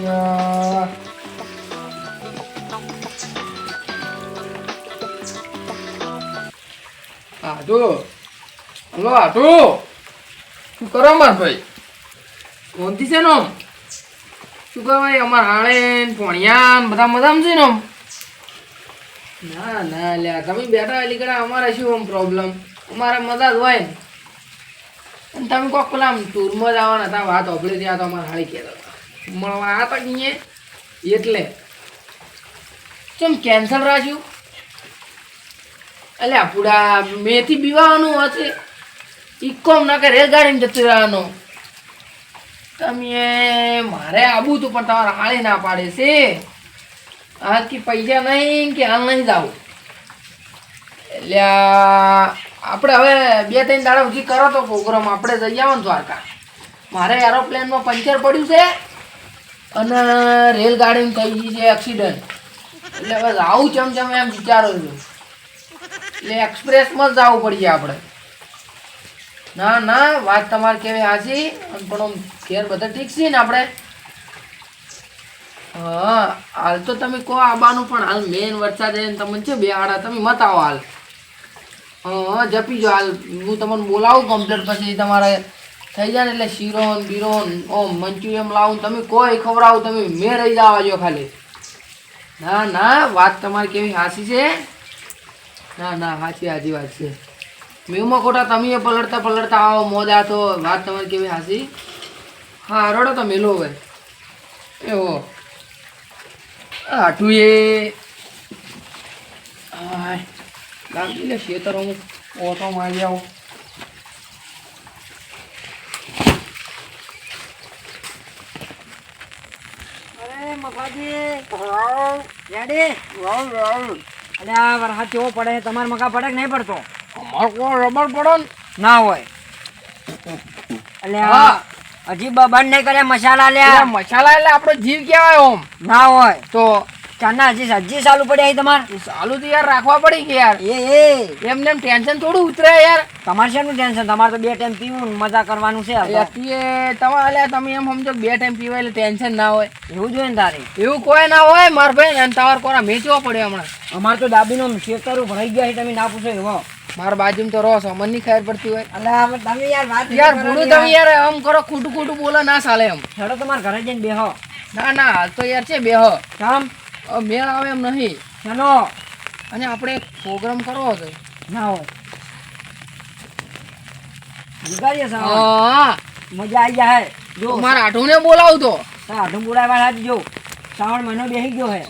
યા. આટુ hello આટુ શું કરો માર ભાઈ? કોનથી છે નો શું કહેવાય અમાર હાણે પોણિયા બધા મજામાં છે ને આમ? ના ના, લ્યા, તમે બેઠા લીકડા અમારે શું આમ પ્રોબ્લેમ અમારે મજા જ હોય ને. તમે કોક પેલા આમ ટૂરમાં જ આવવાના હતા, વાત ઓપડી ત્યાં તો અમારે હાળી કહેતા હતા. મળવા આ તક અહીંયા એટલે કેમ કેન્સલ રાખ્યું? અલ્યા પૂડા મેથી બીવાનું હશે. ઇકોમ ના કે રેલગાડીમાં જતું રહેવાનું. તમે મારે આવું હતું પણ તમારે હાળી ના પાડે છે. હાલ પૈસા નહીં કે હાલ નહીં જાવ. એટલે આપણે હવે બે ત્રણ દાડા સુધી કરો તો પ્રોગ્રામ. આપણે જઈ આવો ને દ્વારકા. મારે એરોપ્લેનમાં પંચર પડ્યું છે. અને રેલગાડીમાં થઈ ગઈ છે એક્સિડન્ટ એટલે હવે આવું ચમ ચમ એમ વિચારો છું. એટલે એક્સપ્રેસમાં જ જવું પડશે આપણે. ના ના, વાત તમારે કેવી હાચી? પણ આમ ઘેર બધા ઠીક છે ને આપણે? હા, હાલ તો તમે કહો આબાનું, પણ હાલ મેન વરસાદ એને તમને છે બે આડા, તમે મત આવો હાલ. હા, જપી જાઓ હાલ. હું તમને બોલાવું કમ્પ્લેટ પછી તમારે થઈ જાય ને એટલે શીરોન ને બીરો ને ઓમ, મંચુરિયમ લાવું, તમે કોઈ ખવડાવું, તમે મેં રહી જવા જો ખાલી. ના ના, વાત તમારી કેવી હાસી છે? ના ના, હાચી હાજી વાત છે. મેમાં ખોટા તમે પલળતા પલળતા આવો, મોજા તો, વાત તમારી કેવી હાસી હા, રડો તો મેલો હવે. એવો આટું એ હાય લાગી લે ખેતર હું, ઓટો મારી આવું. રેડી અલ્યા વરસાદ કેવો પડે તમારે મકા પડે કે નહીં પડતો? અમારે કોઈ રબર પડો ના. હોય. એટલે હજી બંધ નહીં કર્યા મસાલા લે મસાલા એટલે આપણો જીવ કહેવાય ઓમ. ના હોય. તો ચાના હજી હજી ચાલુ પડ્યા અહીં તમારે? ચાલુ તો યાર રાખવા પડી કે યાર. એ એ. એમને એમ ટેન્શન થોડું ઉતરે યાર. તમારે શેનું ટેન્શન તમારે તો બે ટાઈમ પીવું મજા કરવાનું છે. અત્યારે તમારે અલ્યા તમે એમ સમજો બે ટાઈમ પીવા એટલે ટેન્શન ના હોય. એવું જોઈએ ને તારે. એવું કોઈ ના હોય માર ભાઈ અને તમારે કોરા વેચવો પડે હમણાં. અમારે તો ડાબીનો શેતરું ભરાઈ ગયા છે તમે ના પૂછો એવો. મારા બાજુ તો રહો અમનની ખબર પડતી હોય. અલ્યા હવે તમે યાર વાત યાર ભૂલું તમે યાર. આમ કરો ખોટું ખોટું બોલો ના ચાલે એમ. છડો તમારે ઘરે જઈને બેહો. ના ના હાલ તો યાર છે બેહો. કામ મેળ આવે એમ નહીં. ચાલો. અને આપણે પ્રોગ્રામ કરવો હતો ના હોય. સાવ હા મજા આવી જાય. જો. મારા આઠુને બોલાવું તો. આઠું બોલાવવા જો. શ્રાવણ મહિનો બેસી ગયો હે.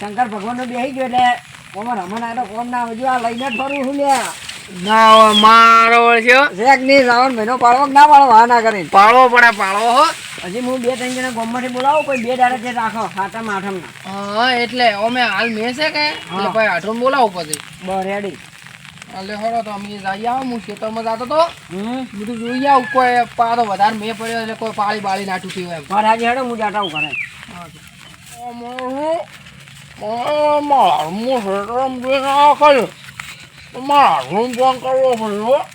શંકર ભગવાનનો બેસી ગયો એટલે કોમર રમણ આ તો કોમ ના હજુ આ લઈને જ ફરું છું લ્યા. ના મારો છે. શેક નહીં શ્રાવણ મહિનો પાડવો ના પાડવો? હા ના કરી પાળવો પડે પાળવો હો. હજી હું બે ત્રણ જણા ગોમમાંથી બોલાવું કોઈ બે દાડા જે રાખો સાતમ આઠમ ના હા એટલે અમે હાલ મેં છે કે? એટલે ભાઈ આઠું બોલાવું પછી. બસ રેડી એટલે હળો તો અમે જઈ આવો હું ખેતરમાં જતો તો. બધું જોઈ આવું કોઈ પાડો વધારે મેં પડ્યો એટલે કોઈ પાળી બાળી ના તૂટી હોય મારે આજે હેડો હું જાટાવું કરે મારા ફોન કરવો પડ્યો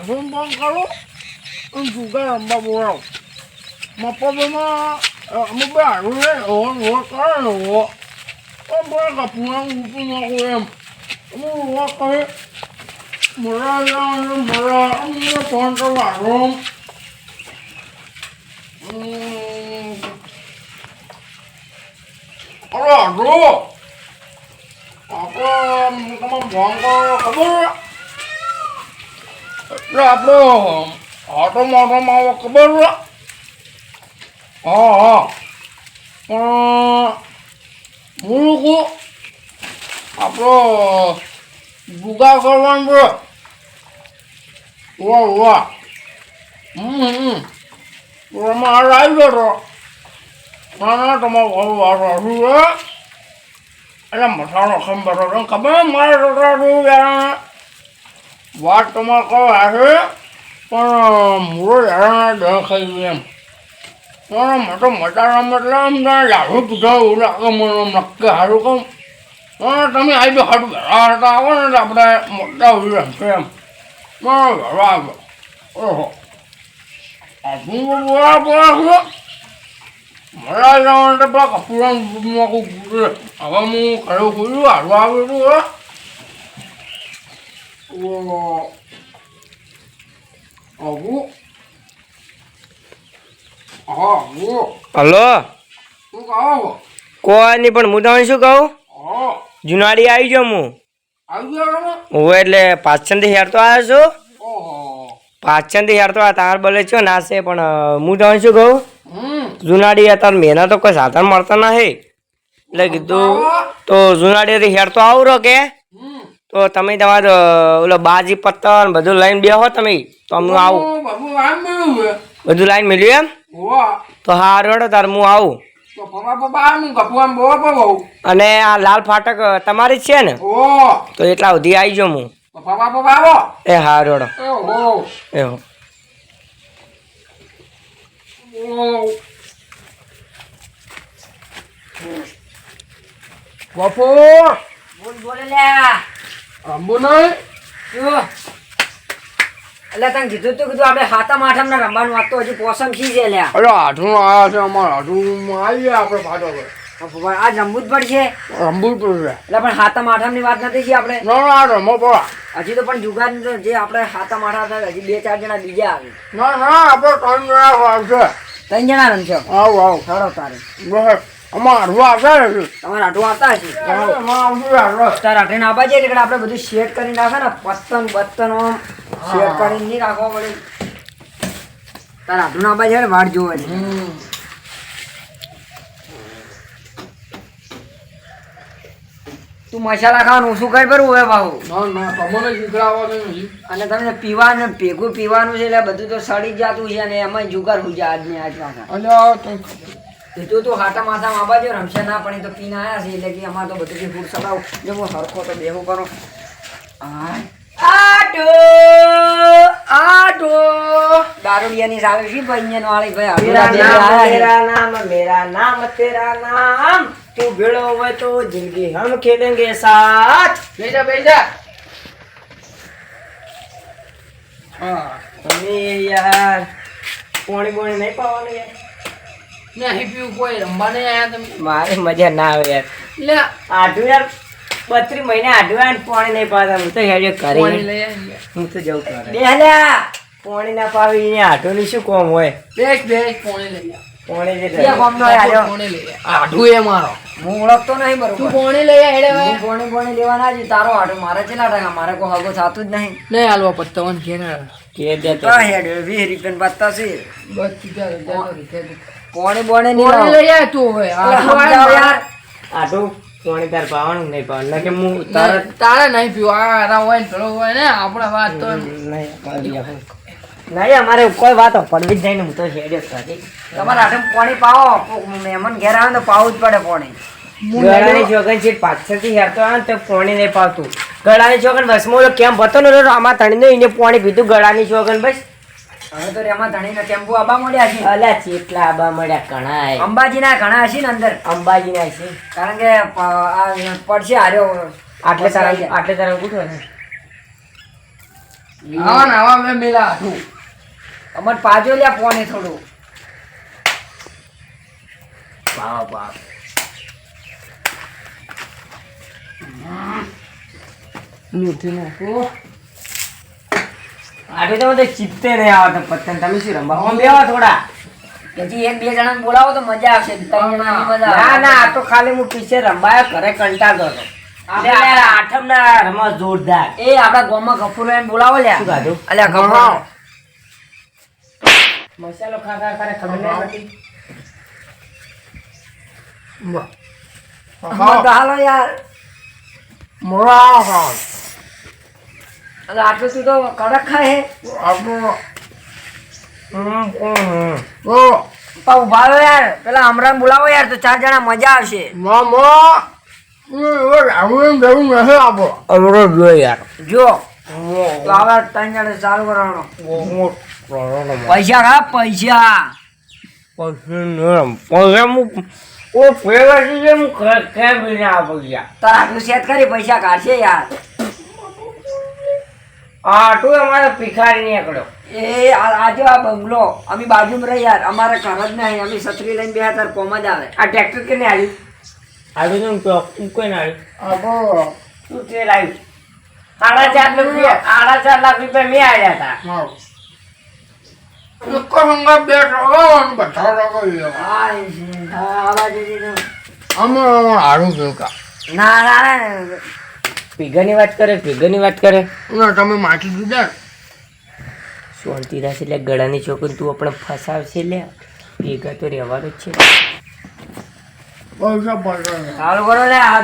રૂમ ફોન કરો હું જુગાર અંબા બોલાવ મપ્પામાં અમુક બે હારું રે ઓન વો કરે ને વો એમ બોલે કે પૂરા ઉપી નાખું એમ હું વો કહે મરા યાર મરા અમને ફોન કરવા રૂમ અરે આટલો આપણો ઓટો મોટોમાં આવો ખબર હા હા પણ હું લોકો આપણો ગુગા કરવાનું છે વાહ વાહ વાર હમ તમારે આવી એટલે મસાલો ખંભરો તને ખબર મારે રોટલા શું યાર વાત તમારે કહો હશે પણ મૂળો યાર દહ ખાઈ એમ પણ મેં તો મટાડા એટલે આમ ના લાડુ પીધા એવું લાગે મને નક્કી સારું કહું પણ તમે આવી બે હાડું ભેળા હતા આવો ને આપણે મોટા ઊભી રહેશે એમ પણ ભેળા આવ્યો ઓહો આપણું બોલા બોલા મળવા જવાનું તો પેલા કપૂરાનું મોકું હવે હું ખરું ખુલ્લું હારું હતું હો. આવું. હા હલો? શું કહો પણ હું તમને શું કહું? જુનાડી આવી હું. ગયો તમે હું એટલે પાછળથી હેરતો આવ્યો છું. પાછળથી હેરતો આ તાર બોલે છો ના છે પણ હું તમને શું કહું? જુનાડી અત્યારે મેના તો કોઈ સાધન મળતા નહીં. એટલે કીધું તો જુનાડી હેર તો આવું રહો કે? તો તમે તમારો ઓલો બાજી પત્તર ને બધું લઈને બેહો તમે. તો હું આવું. બધું લાઈન મળ્યું એમ? તો હા રડો તાર હું આવું. અને આ લાલ ફાટક તમારી જ છે ને? તો એટલા સુધી આવી જાઉં હું. એ હા રેડો. ઓહો કપૂર બોલ બોલે લ્યા આંબુ નહીં? શું? એટલે તને કીધું તું કીધું આપણે સાતમ આઠમ ને રમવાનું વાત તો હજી પોસમ ખી છે લ્યા અરે આઠું આવ્યા છે અમારે. આઠું આવીએ આપણે. તો ભગવાન આજ રમવું જ પડશે. રમવું જ પડશે. એટલે પણ સાતમ આઠમની વાત નથી છે આપણે? ના ના રમો પડા હજી તો પણ જુગાર જે આપણે સાતમ આઠમ હજી બે ચાર જણા બીજા આવે. ના ના આપણે ત્રણ જણા આવશે ત્રણ જણા રમશો? આવ આવો સારો તારે. બસ. અમારે આઠું આવશે તમારે આટલું આવતા હશે. તાર આટલે ના બાજે એટલે આપણે બધું શેડ કરીને રાખે ને પત્તન બતન શેર શેડ કરીને નહીં રાખવા પડે. તારા આટલું ના બાજે વાડ જોવે. તું મસાલા ખાવાનું શું કઈ ભરવું હવે બાહુ? અને તમને પીવાનું ભેગું પીવાનું છે એટલે બધું તો સડી જાતું છે અને એમાં જુગાર હુજે આજની આજ વાગા એ તો તો હાટા માથા માબા જો રમશે ના પણ એ તો પીને આવ્યા છે એટલે કે અમારે તો બધું ફૂડ સડાવ જો હું હરખો તો બેહો કરો. આટો આટો દારૂડિયાની સામે શી ભાઈ વાળી ભાઈ? મેરા નામ મેરા નામ તેરા નામ. તું ભેળો હોય તો જિંદગી હમ ખેલેંગે સાથ. બેજા બેજા હા તમે યાર પોણી પોણી નહીં પાવાનું. યાર નહીં પીવું કોઈ રમવા નહીં આયા તમે. મારે મજા ના આવે યાર. લે. આઢું યાર બત્રીસ મહિને આઢું આવે ને પોણી નહીં પાતા હું તો હેડ્યો પાણી કરી લઈ આવીએ. હું તો જવું કરે બેહલ્યા પોણી ના પાવી અહીંયા આઢું શું કોમ હોય? બેસ બેસ પાણી લઈ. પોણી લઈ. આઢું એ મારો. હું ઓળખતો નહીં તું પોણી લઈ હેડે હું પોણી પોણી લેવાના જ તારો આઠું મારે કેટલા ટકા મારે કોઈ હગો થતું જ નહીં. નહીં હાલવા પત્તાવન ઘેર કે દે તો. હેડ વીસ રૂપિયા પત્તા છે બસ. પોણી બોણે નહીં લઈ આવ તું હવે. આઢું પોણી તાર પાવાનું નહીં પાવાનું? ના કે હું તારે તારે નહીં પીવું. આ આરા હોય ને પેલો હોય ને આપણે વાત તો નહીં અમારે કોઈ વાત પડવી જ નહીં ને હું તો હેડ્યો જ નથી તમારે આટલું પોણી પાવો. મહેમાન ઘેર આવે ને તો પાવું જ પડે પોણી. ગળાની છોકરી છે પાછળથી હેરતો આવે ને તો પોણી નહીં પાવતું. ગળાની છોકરી બસમાં કેમ હતો ને આમાં તણીને એને પોણી પીધું ગળાની છોકરી બસ. હવે તો રેમાં ધણીને ટેમ્પો આબા મળ્યા છે. અલ્યા ચેટલા આબા મળ્યા ઘણા અંબાજીના ઘણા હશે ને અંદર. અંબાજી ના છે કારણ કે આ પડશે હાર્યો આટલે તારા આટલે તારા ઉઠો ને. આવા ને આવા મેં મેલા હું અમર પાજો લ્યા પોણી થોડું. વાહ વાહ મીઠું નાખો. આટલે તો બધે ચીપતે નહીં આવતો પતંગ. તમે શું રમવા આમ બેવા થોડા. હજી એક બે જણાને બોલાવો તો મજા આવશે. ત્રણ જણાની મજા ના ના આ તો ખાલી હું પીછે રંબાયો ઘરે કંટાળતો હતો. આઠમ ના રમવા જોરદાર. એ આપડા ગામમાં ગફુરો બોલાવો લ્યા. શું ખાધું અલ્યા ગફુરો મસાલો ખા ખા કરે ખબર નહીં પડતી. હાલો યાર. એટલે આટલું તું તો કડક ખાય આપણો. ઓ પા ઊભા રહો યાર. પેલા અમરાન બોલાવો યાર તો ચાર જણા મજા આવશે. મામા રાહુલ જવું નથી આપો. અમરો જો યાર. જો. તો આવા ત્રણ જણા ચાલુ કરવાનો. પૈસા ખા પૈસા. તાર કરી પૈસા કાઢશે યાર. આટલું અમારે ભિખારી નીકળ્યો. એ આ આ બંગલો અમે બાજુમાં રહી યાર અમારે ઘર જ નહીં અમે છત્રી લઈને બે તાર કોમ જ આવે. આ ટ્રેક્ટર કેને આવ્યું આવ્યું તો હું કોઈ ના આવ્યું અગો શું તે લાવ્યું. સાડા ચાર લાખ રૂપિયા સાડા ચાર લાખ રૂપિયા મેં આવ્યા હતા બધા હારું કેવું કા ના ના ના ભેગાની વાત કરે ભેગાની વાત કરે? ના તમે માટી દીધા? શાંતિ રાખે એટલે ગળાની છોકરી તું આપણે ફસાવશે લે. ભેગા તો રહેવાનું જ છે. સારું કરો લે હા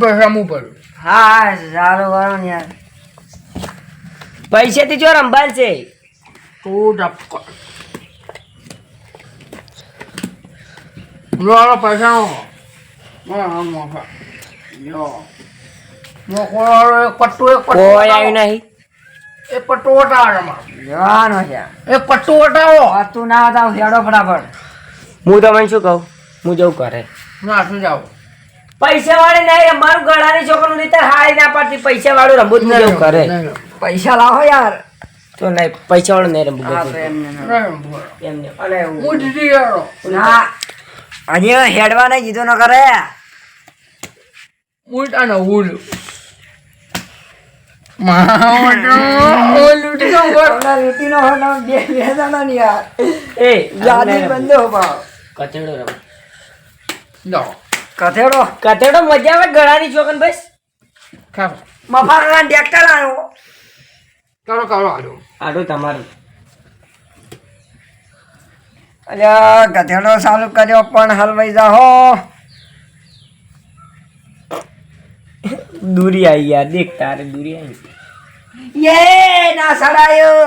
પૈસા હું પડ્યું. હા હા સારું કરો ને યાર. પૈસાથી જો રંભાલ છે તું હાલો પૈસા કોઈ આવ્યું નહીં? એક પટ્ટું જવાનો છે. એક પટ્ટું વટાવો ના હતા હેડો ફટાફટ. હું તમને શું કહું? હું જવું કરે ના શું જાઓ. પૈસા વાળી નહીં મારું ગળાની છોકરું રીતે હારી ના પાડતી પૈસા વાળું રમવું જ નહીં. કરે પૈસા લાવો યાર. તો નહીં પૈસા વાળું નહીં રમવું એમને અને હું ના હજી હેડવા નહીં કીધું ન કરે હું તાને ઉડ્યું માવડો લૂટી ગયો ઉપર. હમણાં રીતિનો હોનો બે બે જણા ને કથેડો મજા આવે ગળાની છોકન બસ? ખાઓ મફા ટ્રેક્ટર આવ્યો કરો કરો હાલો આડું તમારું. અલ્યા ગધેડો ચાલુ કર્યો પણ હલવાઈ જાહો. દૂરી આવી યાર દેખ તારે દૂરી આવી યે ના સડાયો.